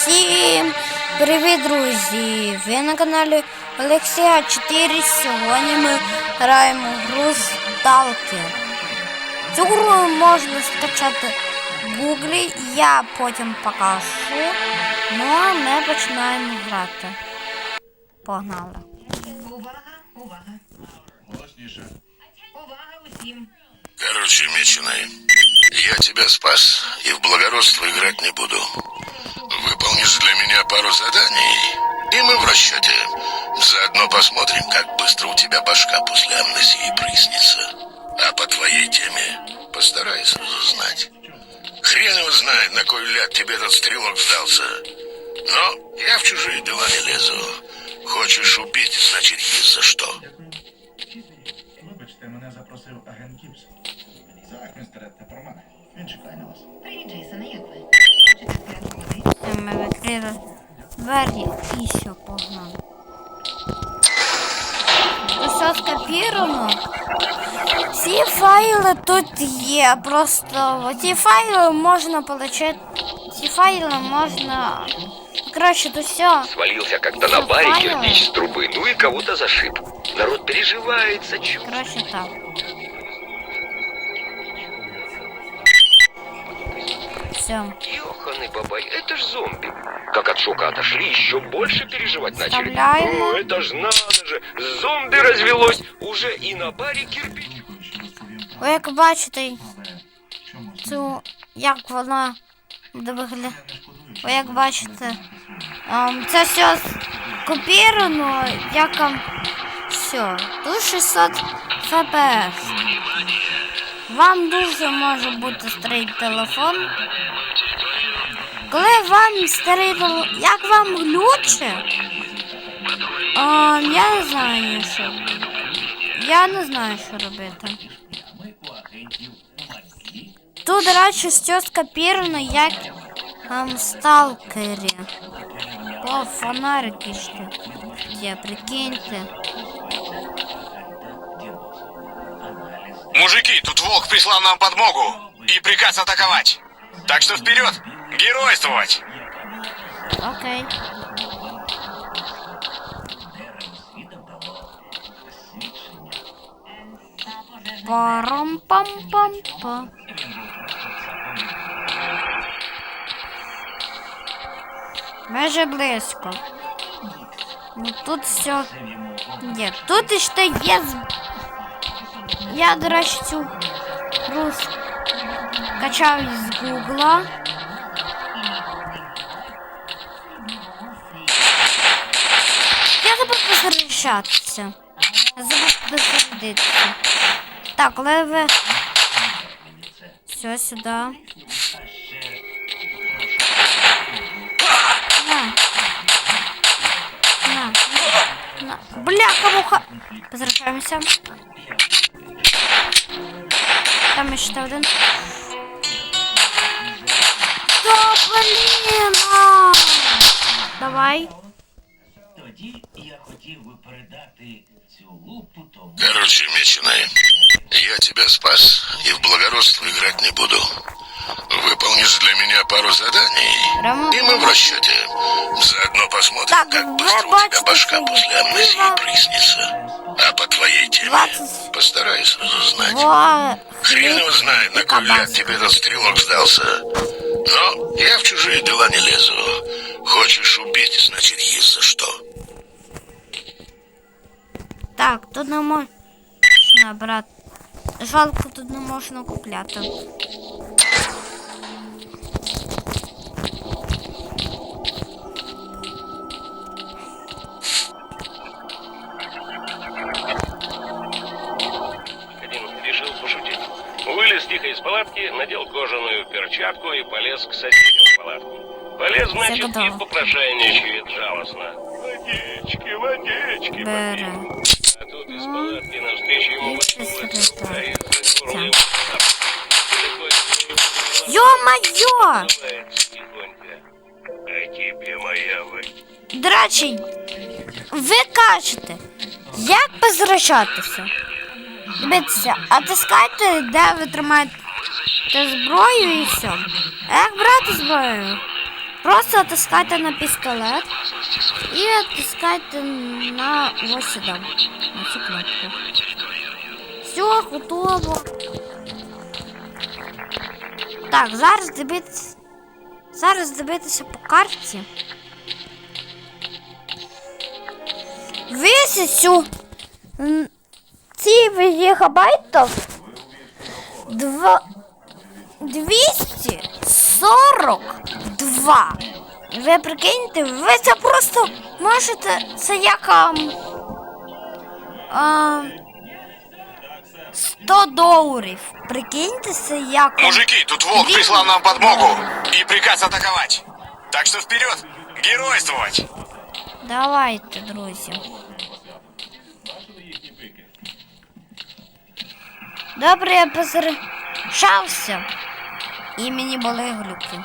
Всім привіт, друзі! Ви на каналі Олексія 4. Сьогодні ми граємо в гру Stalker. Цю гру можна скачати в Гуглі, я потім покажу. Ну а ми починаємо грати. Погнали. Увага, увага, Голосніше. увага усім. Короче, меченый, я тебя спас и в благородство играть не буду. Выполнишь для меня пару заданий, и мы в расчете. Заодно посмотрим, как быстро у тебя башка после амнезии прояснится. А по твоей теме постарайся разузнать. Хрен его знает, на кой ляд тебе этот стрелок сдался. Но я в чужие дела не лезу. Хочешь убить, значит, есть за что. Все, ми відкрили двері і все, погнали. Все скопіровано. Ці файли тут є. Просто ці файли можна отримати. Ці файли можна. Коротше, то все. Свалился как-то на Всё, баре поняла. кирпич с трубы, ну и кого-то зашиб. Народ переживает, сочувствует. Коротше так. Все. Ёханый бабай, это ж зомби. Как от шока отошли, еще больше переживать начали. Вставляем. Ну, это ж надо же, зомби развелось. Уже и на баре кирпич. Ви як бачите, цю як вона буде виглядати. Ви як бачите, ем, це все скопіровано, як все. Тут 600 FPS. Вам дуже може бути старий телефон. Коли вам старий телефон, як вам глюче? Ем, я не знаю, що. Я не знаю, що робити. Тут, до речі, скопіровано, як ем, в сталкері. О, фонарики ще. Є, прикиньте. Мужики, тут волк прислал нам подмогу и приказ атаковать. Так что вперед, геройствовать! Окей. Парам-пам-пам-па. Майже близько. Ну тут все. Ні, тут ще є. з- Я, до речі, цю гру с- качав із Гугла. Я забув позаряджатися. Я забув позарядитися. Так, леве. Все, сюди. На. На. На. Бляха-муха. Позаряджаємося. Там ще один. Да, блін! а! Давай. Тоді я хотів би передати цю лупу тому. Короче, меченый, я тебя спас и в благородство играть не буду. Выполнишь для меня пару заданий, Прямо- и мы в расчете. Заодно посмотрим, Так, как быстро у тебя башка после амнезии было? прояснится. А по твоей теме 20. постарайся разузнать. Во, Хрен его знает, на кой ляд тебе этот стрелок сдался. Но я в чужие дела не лезу. Хочешь убить, значит, есть за что. Так, тут не можна брати. Жалко, тут не можна купляти. надел кожаную перчатку и полез к соседям в палатку. Полез, значит, готово. и попрошайничает жалостно. Водички, водички, Бере. водички. А тут из палатки навстречу ему И высунулась секретарь. старая горло ему Ё-моё! тихонько. А тебе моя водичка. До речі, ви кажете, як возвращатися? Дивіться, натискайте, де ви тримаєте зброю і все. Як брати зброю? Просто натискайте на пістолет і натискайте на ось сюди. На цю кнопку. Все, готово. Так, зараз дивитися. Зараз дивитися по карті. 1000 м, ці гігабайтів два 242. Ви прикиньте, ви це просто можете. Це як. ам, а, 100 доларів. Прикиньте, це як. ам, Мужики, тут волк Две- прислал нам подмогу и приказ атаковать. Так что вперед! Геройствовать! Давайте, друзі. Добре, я позрішався. І мені були глюки.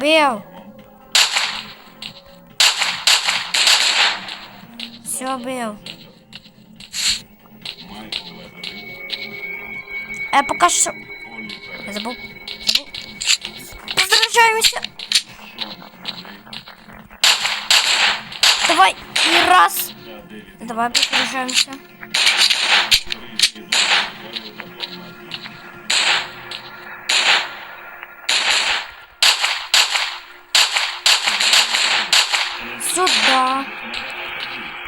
Бив. Все бив. Я пока що... Я забув. Забув. Возвращаемся. Давай. И раз. Давай возвращаемся. Сюда.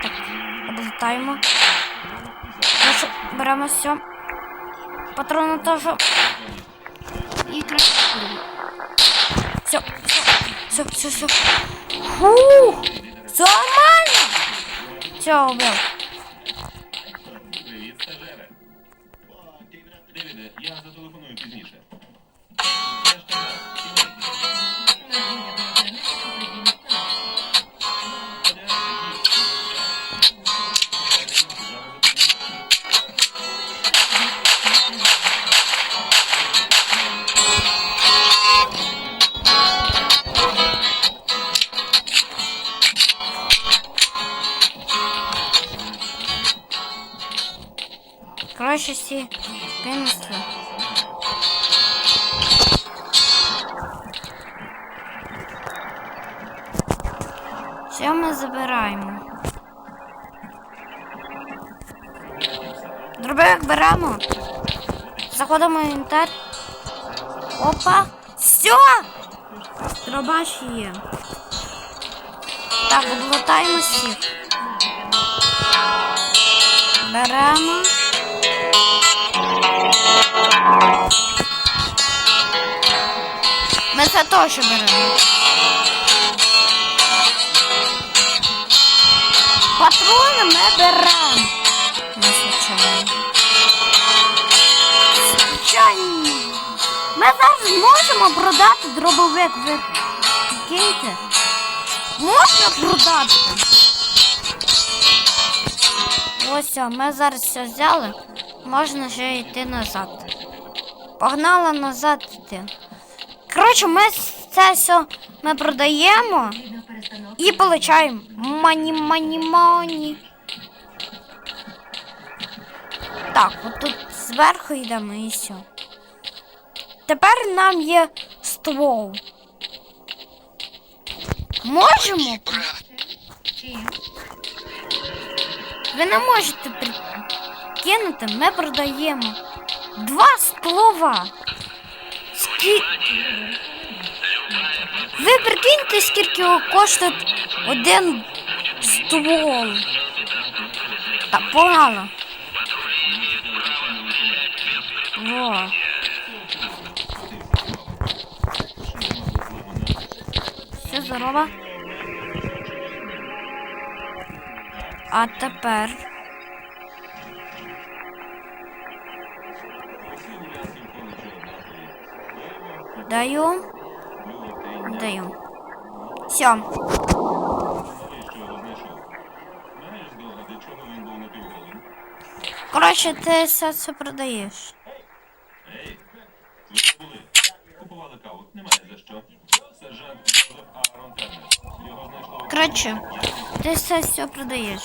Так, облетаємо. Беремо все. Патрони теж. І краще. Все, все, все, все, все. Фух! Все нормально! Все, убив. Привіт, стажере. Девіде, я зателефоную пізніше. Всі принесли. Все ми забираємо. Дробовик беремо. Заходимо в інвентар. Опа. Все! Дробаш є. Так, облутаємо всіх. Ми теж беремо. Патрони ми беремо. Ну, звичайно. Звичайно. Ми зараз можемо продати дробовик. Ви прикиньте? Можна продати. Ось, ми зараз все взяли. Можна вже йти назад. Погнала назад йти. Коротше, ми це все ми продаємо і получаємо мані мані мані. Так, от тут зверху йдемо і все. Тепер нам є ствол. Можемо? Ви не можете прикинути, ми продаємо два ствола. Скі... Ви прикиньте, скільки його коштує один ствол. Так, погнали. Во. Все, здорово. А тепер. що? Сержант Джозеф Аарон Тернер. Його знайшло Коротше, ти це все продаєш.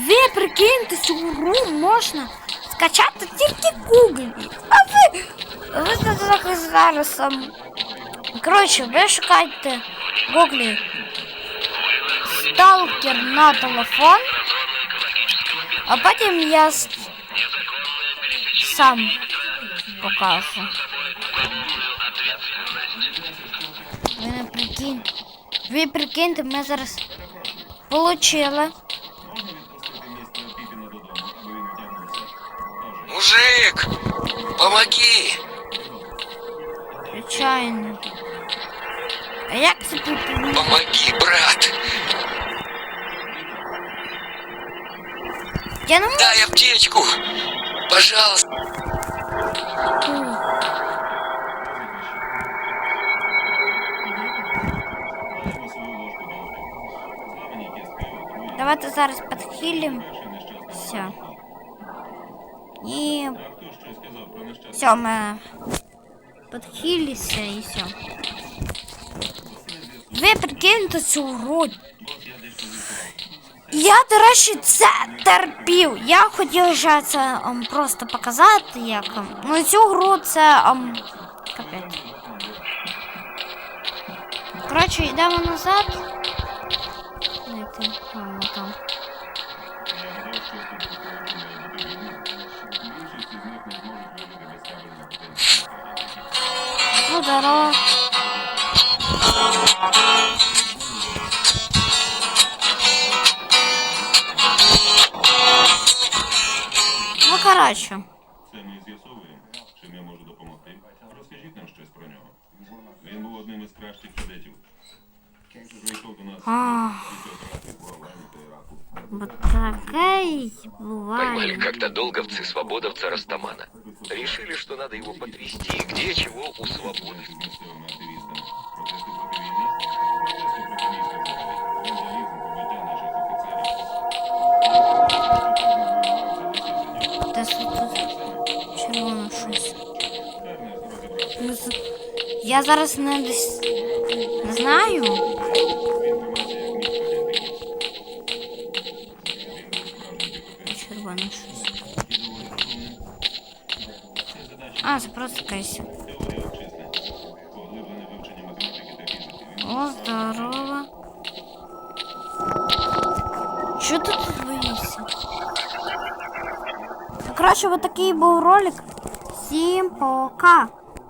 Ви прикиньте, цю гру можна скачати тільки в Гуглі. А ви. Ви це так зараз сам. Коротше, ви шукаєте в Гуглі сталкер на телефон, а потім я с- сам покажу. Ви не прикинь. Ви прикиньте, ми зараз получили. відпустити містера Звичайно. А як це тут? Помоги, брат! Я не можу. Дай аптечку! Пожалуйста! маємо свою ложку дьогтю. Зламані кістки, отруєння, Давайте зараз підхилім. перший нещасний Все. І А хто щось сказав про нещасний все, ми підхилися і все. Ви прикиньте цю гру. Я, до речі, це терпів. Я хотів вже це ем, просто показати, як. ем, Ну, цю гру це ем, капець. Коротше, йдемо назад. потенції. Ну, здорово. Ну, коротше. Це ми з'ясовуємо. Чим я можу допомогти? Розкажіть нам щось про нього. Він був одним із кращих кадетів. Прийшов до нас А, після операції по Афгані та Іраку. бо таке й Поймали буває. как-то долговцы свободовца Растамана. Решили, что надо его подвести, где чего у свободы. з місцевими активістами. Протести проти війни, протести проти війська взагалі. Вандалізм, побиття наших офіцерів. Десь тут червоно щось. Тернер розібрався. Ну, з- Я зараз не десь не знаю. Поглиблене вивчення математики та фізики. Він О, здорово. Що ти тут боїшся? Ну, коротше, вот такий був ролик. Всім пока.